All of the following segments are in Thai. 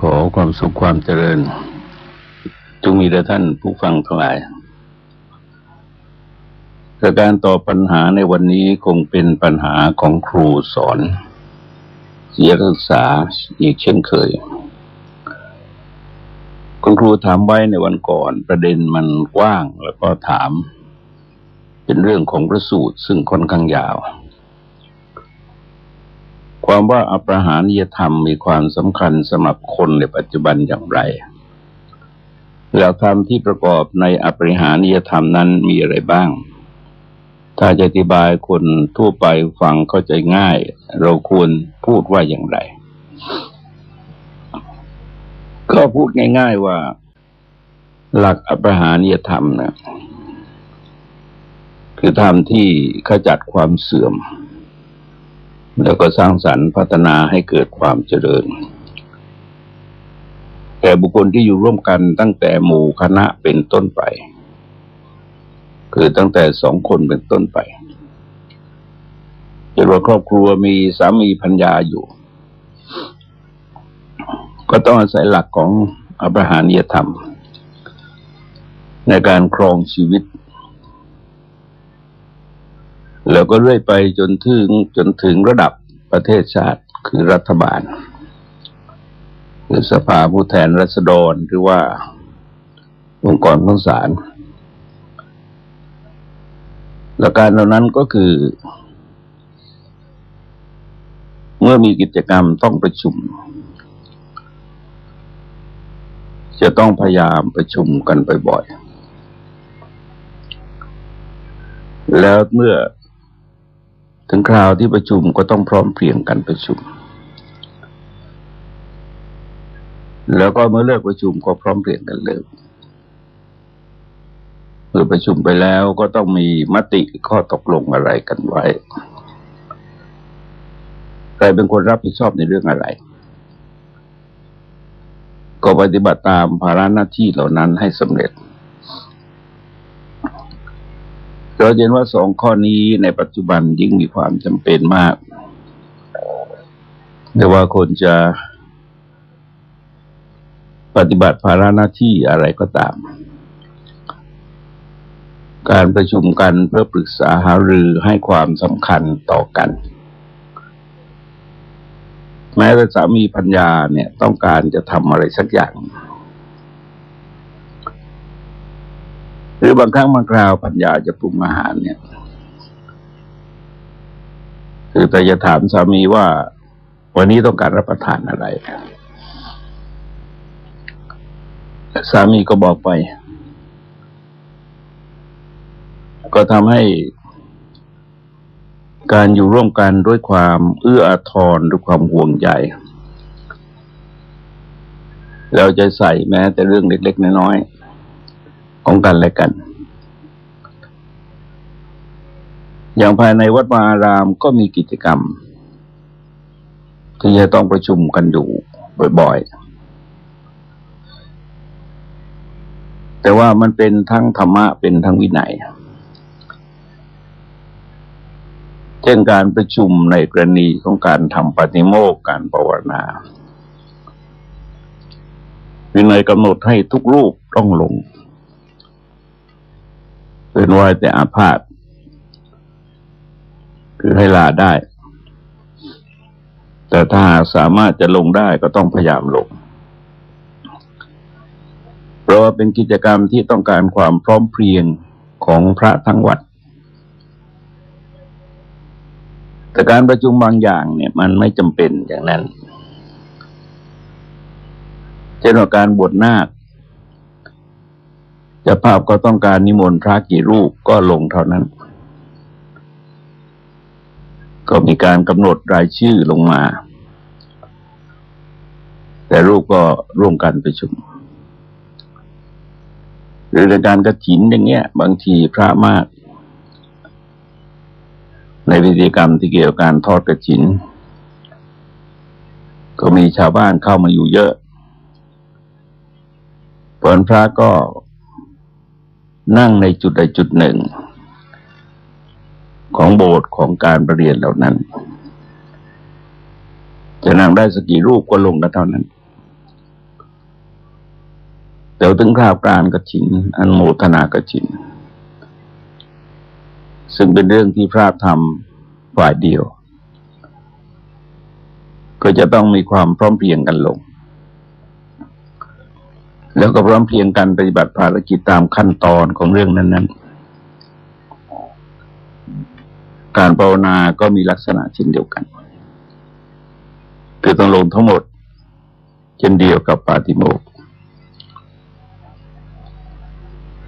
ขอความสุขความเจริญ จงมีแด่ท่านผู้ฟังทั้งหลายการตอบปัญหาในวันนี้คงเป็นปัญหาของครูสอนเสียศึกษาอีกเช่นเคย คุณครูถามไว้ในวันก่อนประเด็นมันกว้างแล้วก็ถาม เป็นเรื่องของพระสูตรซึ่งค่อนข้างยาว ความว่าอปรหานิยธรรมมีความสำคัญสำหรับคนในปัจจุบันอย่างไรหลักธรรมที่ประกอบในอปริหานิยธรรมนั้นมีอะไรบ้าง ถ้าจะอธิบายคนทั่วไปฟังเข้าใจง่าย เราควรพูดว่าอย่างไร ก็พูดง่าย ๆว่า หลักอปรหานิยธรรมนะคือธรรมที่ขจัดความเสื่อม แล้วก็สร้างสรรค์พัฒนาให้เกิดความเจริญ แต่บุคคลที่อยู่ร่วมกันตั้งแต่หมู่คณะเป็นต้นไป คือตั้งแต่สองคนเป็นต้นไปจนว่าครอบครัวมีสามีพัญญาอยู่ ก็ต้องอาศัยหลักของอภหานิยธรรม ในการครองชีวิต แล้วก็เรื่อยไปจนถึงจนถึงระดับประเทศชาติคือรัฐบาล หรือสภาผู้แทนรัษฎรหรือว่าองค์กรของศาลหลักการเหล่านั้นก็คือ เมื่อมีกิจกรรมต้องประชุม จะต้องพยายามประชุมกันบ่อยๆแล้วเมื่อ ถึงคราวที่ประชุมก็ต้องพร้อมเพรียงกันประชุม แล้วก็เมื่อเลิกประชุมก็พร้อมเปลี่ยนกันเลิกเมื่อประชุมไปแล้วก็ต้องมีมติข้อตกลงอะไรกันไว้ใครเป็นคนรับผิดชอบในเรื่องอะไร ก็ปฏิบัติตามภาระหน้าที่เหล่านั้นให้สำเร็จ เราเห็นว่าสองข้อนี้ในปัจจุบันยิ่งมีความจำเป็นมาก แต่ว่าคนจะปฏิบัติภาระหน้าที่อะไรก็ตาม การประชุมกันเพื่อปรึกษาหารือให้ความสำคัญต่อกัน แม้แต่สามีพัญญาเนี่ยต้องการจะทำอะไรสักอย่าง หรื อบางครั้งบางคราวพัญญาจะปรุงอาหารเนี่ย คือแต่จะถามสามีว่า วันนี้ต้องการรับประทานอะไรสามีก็บอกไป ก็ทำให้การอยู่ร่วมกันด้วยความเอื้ออาทรด้วยความห่วงใยเราจะใส่แม้แต่เรื่องเล็ก ๆ น้อยๆ ของกันและกัน อย่างภายในวัดวาอารามก็มีกิจกรรม ที่จะต้องประชุมกันอยู่บ่อยๆ แต่ว่ามันเป็นทั้งธรรมะเป็นทั้งวินัยเช่นการประชุมในกรณีของการทำปฏิโมกการภาวนาวินัยกำหนดให้ทุกรูปต้องลง เป็นไว้แต่อาพาธคือให้ลาได้ แต่ถ้าสามารถจะลงได้ก็ต้องพยายามลง เพราะว่าเป็นกิจกรรมที่ต้องการความพร้อมเพรียงของพระทั้งวัด แต่การประชุมบางอย่างเนี่ยมันไม่จำเป็นอย่างนั้น เช่นว่าการบวชนาค จะภาพก็ต้องการนิมนต์พระกี่รูปก็ลงเท่านั้น ก็มีการกำหนดรายชื่อลงมา แต่รูปก็ร่วมกันประชุม หรือในการกระถินอย่างเงี้ย บางทีพระมาก ในพิธีกรรมที่เกี่ยวกับการทอดกระถิน ก็มีชาวบ้านเข้ามาอยู่เยอะเปิดพระก็ นั่งในจุดใดจุดหนึ่ง ของโบสถ์ของการประเรียนเหล่านั้น จะนั่งได้สกี่รูปก็ลงกันเท่านั้นแต่ถึงคราวการกระถิน อันโมทนากระถิน ซึ่งเป็นเรื่องที่พระทำฝ่ายเดียว ก็จะต้องมีความพร้อมเพรียงกันลง แล้วก็พร้อมเพียงกันปฏิบัติภารกิจตามขั้นตอนของเรื่องนั้น ๆ การภาวนาก็มีลักษณะเช่นเดียวกัน คือต้องลงทั้งหมด เช่นเดียวกับปาติโมกข์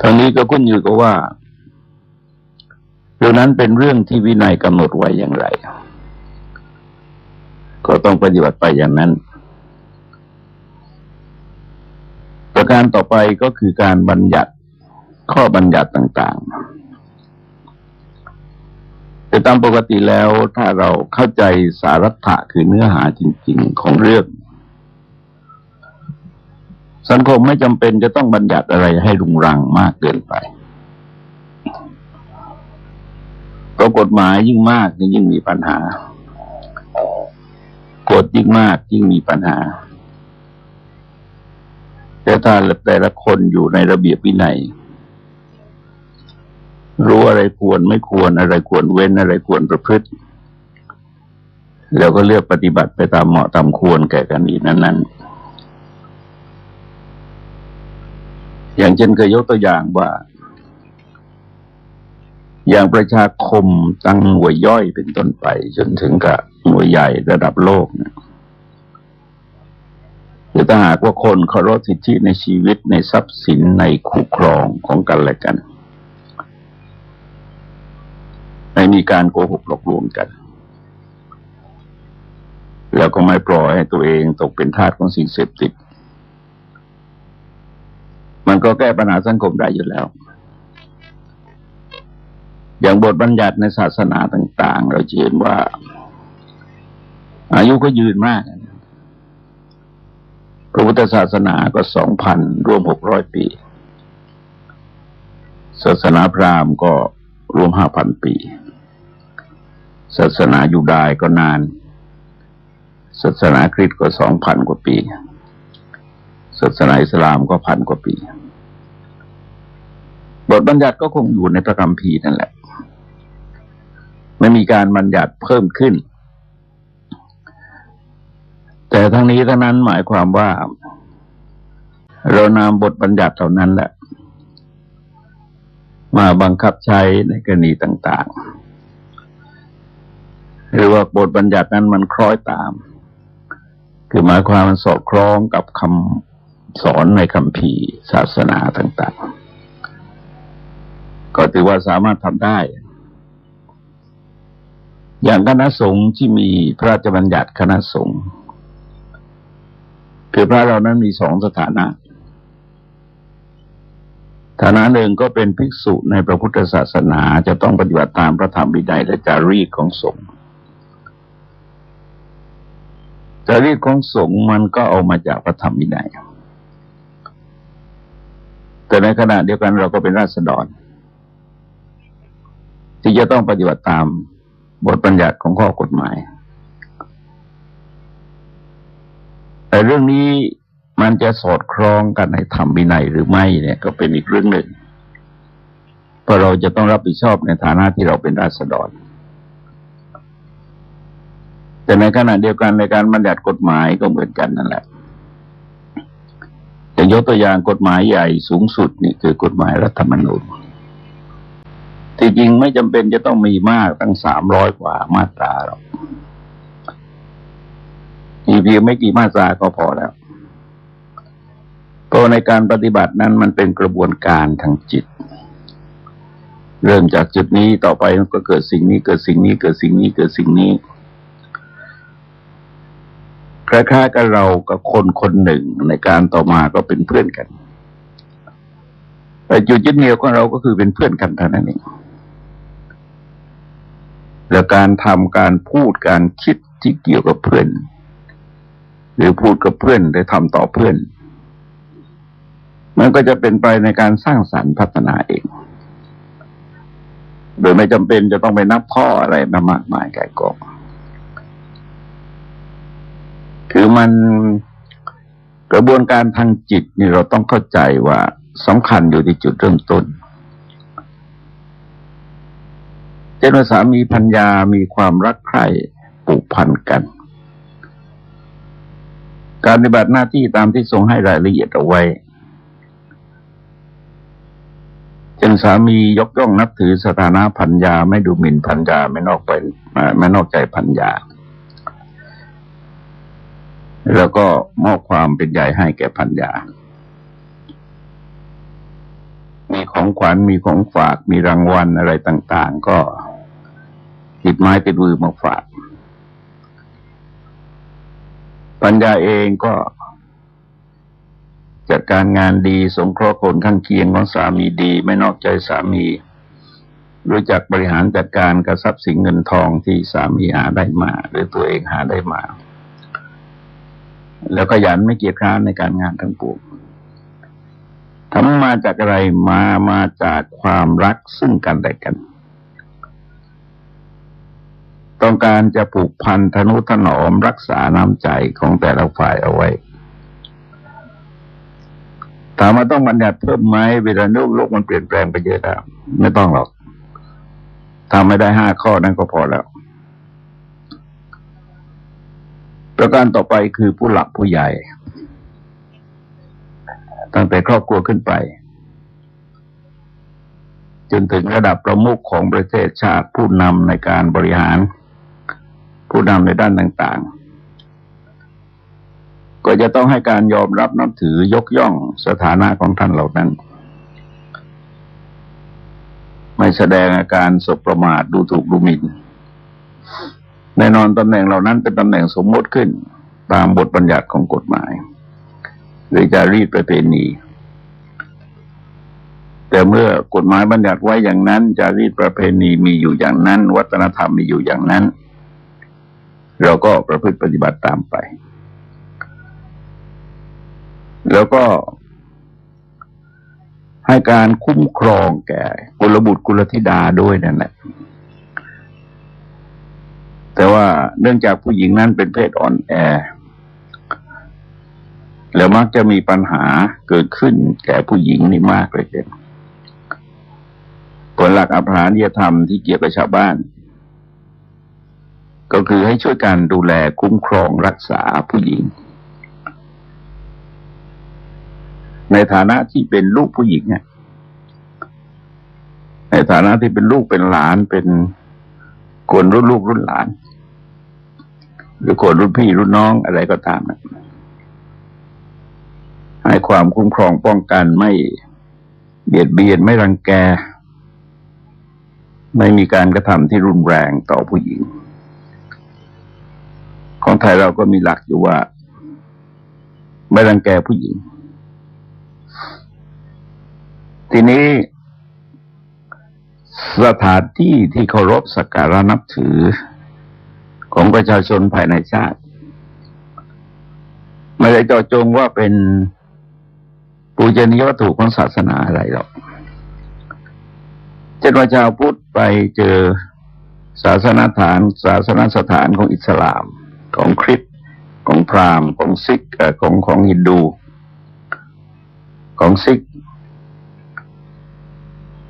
ทางนี้ก็ขึ้นอยู่กับว่า เรื่องนั้นเป็นเรื่องที่วินัยกำหนดไว้อย่างไร ก็ต้องปฏิบัติไปอย่างนั้น ประการต่อไปก็คือการบัญญัติข้อบัญญัติต่าง ๆ แต่ตามปกติแล้วถ้าเราเข้าใจสารัตถะคือเนื้อหาจริง ๆ ของเรื่อง สังคมไม่จำเป็นจะต้องบัญญัติอะไรให้รุงรังมากเกินไปเพราะกฎหมายยิ่งมากยิ่งมีปัญหากฎยิ่งมากยิ่งมีปัญหา แต่ถ้าแต่ละคนอยู่ในระเบียบวินัย รู้อะไรควรไม่ควรอะไรควรเว้นอะไรควรประพฤติ แล้วก็เลือกปฏิบัติไปตามเหมาะตามควรแก่กันอีนั้น ๆ อย่างเช่นเคยยกตัวอย่างว่า อย่างประชาคมตั้งหน่วยย่อยเป็นต้นไป จนถึงกับหน่วยใหญ่ระดับโลกเนี่ย คือถ้าหากว่าคนเคารพสิทธิในชีวิตในทรัพย์สินในคู่ครองของกันและกัน ไม่มีการโกหกหลอกลวงกัน แล้วก็ไม่ปล่อยให้ตัวเองตกเป็นทาสของสิ่งเสพติด มันก็แก้ปัญหาสังคมได้อยู่แล้ว อย่างบทบัญญัติในศาสนาต่าง ๆ เราเห็นว่า อายุก็ยืนมาก พระพุทธศาสนาก็สองพันรวมหกร้อยปี ศาสนาพราหมณ์ก็รวมห้าพันปี ศาสนายูดายก็นาน ศาสนาคริสต์ก็สองพันกว่าปี ศาสนาอิสลามก็พันกว่าปี บทบัญญัติก็คงอยู่ในพระคัมภีร์นั่นแหละ ไม่มีการบัญญัติเพิ่มขึ้น ทั้งนี้ทั้งนั้นหมายความว่า เรานำบทบัญญัติเหล่านั้นแหละ มาบังคับใช้ในกรณีต่าง ๆ หรือว่าบทบัญญัตินั้นมันคล้อยตาม คือหมายความมันสอดคล้องกับคำสอนในคำพีศาสนาต่าง ๆ ก็ถือว่าสามารถทำได้อย่างคณะสงฆ์ที่มีพระราชบัญญัติคณะสงฆ์ คือพระเรานั้นมีสองสถานะ ฐานะหนึ่งก็เป็นภิกษุในพระพุทธศาสนาจะต้องปฏิบัติตามพระธรรมวินัยและจารีตของสงฆ์จารีตของสงฆ์มันก็เอามาจากพระธรรมวินัยแต่ในขณะเดียวกันเราก็เป็นราษฎร ที่จะต้องปฏิบัติตามบทบัญญัติของข้อกฎหมาย แต่เรื่องนี้มันจะสอดคล้องกันในธรรมวินัยหรือไม่เนี่ยก็เป็นอีกเรื่องหนึ่งเพราะเราจะต้องรับผิดชอบในฐานะที่เราเป็นราษฎร แต่ในขณะเดียวกันในการบัญญัติกฎหมายก็เหมือนกันนั่นแหละแต่ยกตัวอย่างกฎหมายใหญ่สูงสุดนี่คือกฎหมายรัฐธรรมนูญที่จริงไม่จำเป็นจะต้องมีมากตั้งสามร้อยกว่ามาตราหรอก มีเพียงไม่กี่มาตราก็พอแล้วเพราะในการปฏิบัตินั้นมันเป็นกระบวนการทางจิต เริ่มจากจุดนี้ต่อไปมันก็เกิดสิ่งนี้เกิดสิ่งนี้เกิดสิ่งนี้เกิดสิ่งนี้คล้ายๆกับเรากับคนคนหนึ่งในการต่อมาก็เป็นเพื่อนกัน แต่จุดยึดเหนี่ยวของเราก็คือเป็นเพื่อนกันเท่านั้นเองแล้วการทำการพูดการคิดที่เกี่ยวกับเพื่อน หรือพูดกับเพื่อนหรือทำต่อเพื่อน มันก็จะเป็นไปในการสร้างสรรค์พัฒนาเอง โดยไม่จำเป็นจะต้องไปนับข้ออะไรมามากมายไก่กองคือมันกระบวนการทางจิตนี่เราต้องเข้าใจว่าสำคัญอยู่ที่จุดเริ่มต้นเจ้าสามีพัญญามีความรักใคร่ผูกพันกัน การปฏิบัติหน้าที่ตามที่ทรงให้รายละเอียดเอาไว้จนสามียกย่องนับถือสถานะพัญญาไม่ดูหมิ่นพัญญาไม่นอกไปไม่นอกใจพัญญาแล้วก็มอบความเป็นใหญ่ให้แก่พัญญามีของขวัญมีของฝากมีรางวัลอะไรต่าง ๆ ก็ติดไม้ติดมือมาฝาก ปัญญาเองก็จัดการงานดี สงเคราะห์คนข้างเคียงของสามีดี ไม่นอกใจสามี รู้จักบริหารจัดการกับทรัพย์สินเงินทองที่สามีหาได้มา หรือตัวเองหาได้มา แล้วขยันไม่เกียจคร้านในการงานทั้งปวงทำมาจากอะไรมามาจากความรักซึ่งกันและกัน ต้องการจะผูกพันธนุถนอมรักษาน้ำใจของแต่ละฝ่ายเอาไว้ถามว่าต้องบัญญัติเพิ่มไหมเวลาโลกโลกมันเปลี่ยนแปลงไปเยอะแล้วไม่ต้องหรอกทำไม่ได้ห้าข้อนั้นก็พอแล้ว ประการต่อไปคือผู้หลักผู้ใหญ่ ตั้งแต่ครอบครัวขึ้นไป จนถึงระดับประมุขของประเทศชาติผู้นำในการบริหาร ผู้นำในด้านต่างๆ ก็จะต้องให้การยอมรับนับถือยกย่องสถานะของท่านเหล่านั้น ไม่แสดงอาการสบประมาทดูถูกดูหมิ่นแน่นอนตำแหน่งเหล่านั้นเป็นตำแหน่งสมมติขึ้นตามบทบัญญัติของกฎหมาย หรือจะรีดประเพณีแต่เมื่อกฎหมายบัญญัติไว้อย่างนั้นจะรีดประเพณีมีอยู่อย่างนั้น วัฒนธรรมมีอยู่อย่างนั้น เราก็ประพฤติปฏิบัติตามไป แล้วก็ให้การคุ้มครองแก่กุลบุตรกุลธิดาด้วยนั่นแหละ แต่ว่าเนื่องจากผู้หญิงนั้นเป็นเพศอ่อนแอ แล้วมักจะมีปัญหาเกิดขึ้นแก่ผู้หญิงนี่มากเลยเกินผลหลักอภรนิยธรรมที่เกี่ยวกับชาวบ้าน ก็คือให้ช่วยกันดูแลคุ้มครองรักษาผู้หญิง ในฐานะที่เป็นลูกผู้หญิงเนี่ยในฐานะที่เป็นลูกเป็นหลานเป็นคนรุ่นลูกรุ่นหลาน หรือคนรุ่นพี่รุ่นน้องอะไรก็ตามนะให้ความคุ้มครองป้องกันไม่เบียดเบียนไม่รังแก ไม่มีการกระทำที่รุนแรงต่อผู้หญิง ของไทยเราก็มีหลักอยู่ว่า ไม่รังแกผู้หญิง ทีนี้สถานที่ที่เคารพสักการะนับถือของประชาชนภายในชาติ ไม่ได้เจาะจงว่าเป็นปูชนียวัตถุของศาสนาอะไรหรอกเช่นว่าชาวพุทธไปเจอศาสนาฐาน ศาสนาสถานของอิสลาม ของคริสต์ของพราหมณ์ของซิกของของฮินดู ของซิก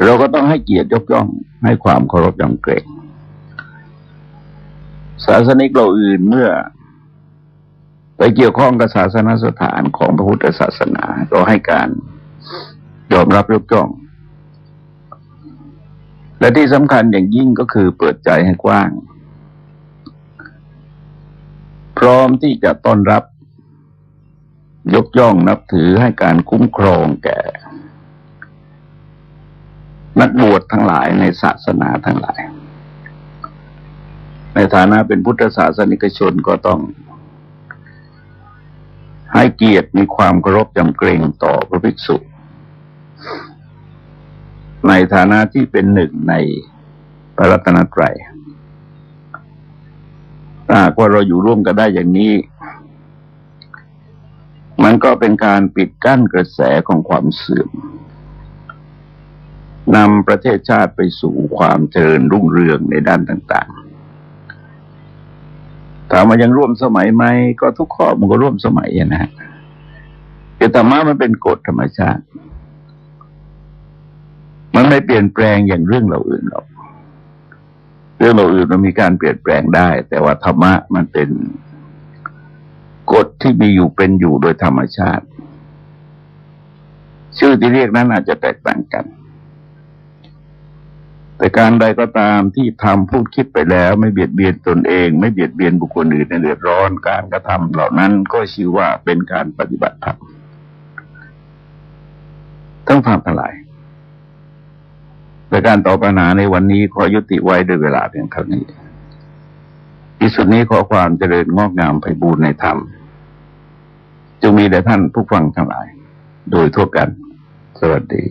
เราก็ต้องให้เกียรติยกย่องให้ความเคารพยำเกรงศาสนิกเราอื่นเมื่อ ไปเกี่ยวข้องกับศาสนาสถานของพระพุทธศาสนาก็ให้การยอมรับยกย่อง และที่สำคัญอย่างยิ่งก็คือเปิดใจให้กว้าง พร้อมที่จะต้อนรับ ยกย่องนับถือให้การคุ้มครองแก่ นักบวชทั้งหลายในศาสนาทั้งหลาย ในฐานะเป็นพุทธศาสนิกชนก็ต้องให้เกียรติมีความเคารพยำเกรงต่อพระภิกษุ ในฐานะที่เป็นหนึ่งในพระรัตนตรัย ถ้าว่าเราอยู่ร่วมกันได้อย่างนี้ มันก็เป็นการปิดกั้นกระแสของความเสื่อมนำประเทศชาติไปสู่ความเจริญรุ่งเรืองในด้านต่าง ๆ ถามว่ายังร่วมสมัยไหมก็ทุกข้อมันก็ร่วมสมัยนะฮะคือธรรมะมันเป็นกฎธรรมชาติ มันไม่เปลี่ยนแปลงอย่างเรื่องเราอื่นหรอก เรื่องเราอื่นมันมีการเปลี่ยนแปลงได้ แต่ว่าธรรมะมันเป็นกฎที่มีอยู่เป็นอยู่โดยธรรมชาติ ชื่อที่เรียกนั้นอาจจะแตกต่างกัน แต่การใดก็ตามที่ทำพูดคิดไปแล้ว ไม่เบียดเบียนตนเอง ไม่เบียดเบียนบุคคลอื่นในเดือดร้อน การกระทำเหล่านั้นก็ชื่อว่าเป็นการปฏิบัติธรรมต้องฟังทั้งหลาย แต่การตอบปัญหาในวันนี้ขอยุติไว้ด้วยเวลาเพียงเท่านี้ที่สุดนี้ขอความเจริญงอกงามไปบูรณนธรรมจงมีแด่ท่านผู้ฟังทั้งหลาย โดยทั่วกัน สวัสดี